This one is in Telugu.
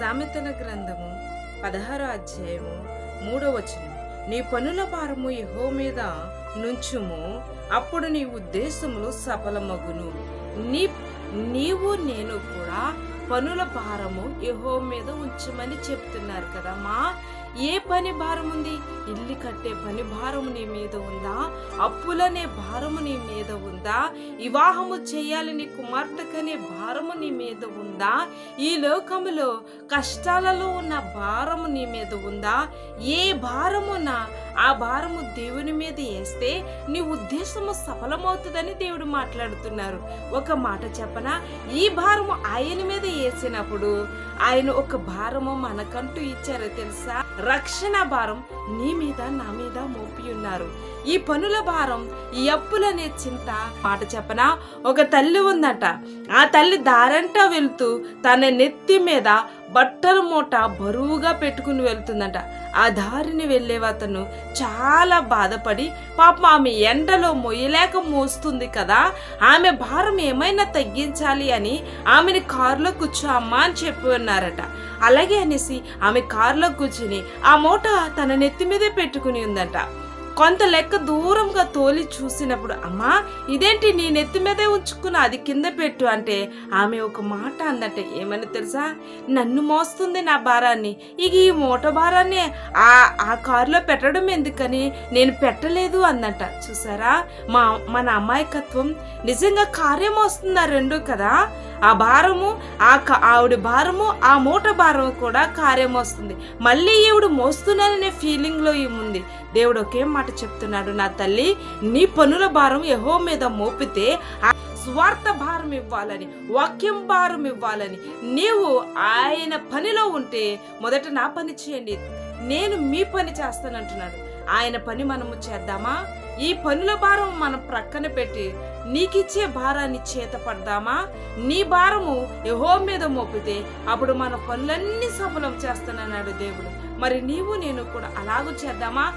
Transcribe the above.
సామెతల గ్రంథము పదహారో అధ్యాయము మూడో వచనం. నీ పనుల భారము యహో మీద నుంచుము అప్పుడు నీ ఉద్దేశములు సఫలమగును. నీ నీవు నేను కూడా పనుల భారము యహో మీద ఉంచమని చెప్తున్నారు కదమ్మా ఏ పని భారం ఉంది ఇల్లు కట్టే పని భారము నీ మీద ఉందా? అప్పులనే భారము నీ మీద ఉందా? వివాహము చేయాలని కుమార్తెకనే భారము నీ మీద ఉందా? ఈ లోకములో కష్టాలలో ఉన్న భారము నీ మీద ఉందా? ఏ భారమున ఆ భారము దేవుని మీద వేస్తే నీ ఉద్దేశము సఫలమవుతుందని దేవుడు మాట్లాడుతున్నారు. ఒక మాట చెప్పనా? ఈ భారము ఆయన మీద వేసినప్పుడు ఆయన ఒక భారము మనకంటూ ఇచ్చారో తెలుసా? రక్షణ భారం నీ మీద నా మీద మోపి ఉన్నారు. ఈ పనుల భారం ఈ అప్పులనే చింత. మాట చెప్పనా? ఒక తల్లి ఉందట. ఆ తల్లి దారంటా వెళ్తూ తన నెత్తి మీద బట్టల మూట బరువుగా పెట్టుకుని వెళ్తుందంట. ఆ దారిని వెళ్ళే అతను చాలా బాధపడి పాపం ఆమె ఎండలో మొయ్యలేక మోస్తుంది కదా ఆమె భారం ఏమైనా తగ్గించాలి అని ఆమెని కారులో కూర్చో అమ్మా అని చెప్పి ఉన్నారట అలాగే అనేసి ఆమె కారులో కూర్చుని ఆ మూట తన నెత్తి మీదే పెట్టుకుని ఉందట. కొంత లెక్క దూరంగా తోలి చూసినప్పుడు అమ్మా ఇదేంటి నీ నెత్తి మీదే ఉంచుకున్న? అది కింద పెట్టు అంటే ఆమె ఒక మాట అందట ఏమని తెలుసా? నన్ను మోస్తుంది నా భారాన్ని. ఇక ఈ మూట భారాన్ని ఆ ఆ కారులో పెట్టడం ఎందుకని? నేను పెట్టలేదు అందంట చూసారా? మా మన అమాయకత్వం. నిజంగా కార్యం వస్తుంది ఆ రెండు కదా? ఆ భారము ఆ ఆవిడ భారము ఆ మూట భారము కూడా కార్యం వస్తుంది మళ్ళీ ఈవిడ మోస్తున్నాననే ఫీలింగ్లో ఏముంది దేవుడు ఒకే మాట చెప్తున్నాడు నా తల్లి నీ పనుల భారం యహో మీద మోపితే ఆ స్వార్థ భారం ఇవ్వాలని వాక్యం భారం ఇవ్వాలని నీవు ఆయన పనిలో ఉంటే మొదట నా పని చేయండి. నేను మీ పని చేస్తానంటున్నాడు. ఆయన పని మనము చేద్దామా? ఈ పనుల భారం మనం ప్రక్కన పెట్టి నీకిచ్చే భారాన్ని చేత పడదామా నీ భారము యహో మీద మోపితే అప్పుడు మన పనులన్నీ సఫలం చేస్తానన్నాడు దేవుడు. మరి నీవు నేను కూడా అలాగూ చేద్దామా?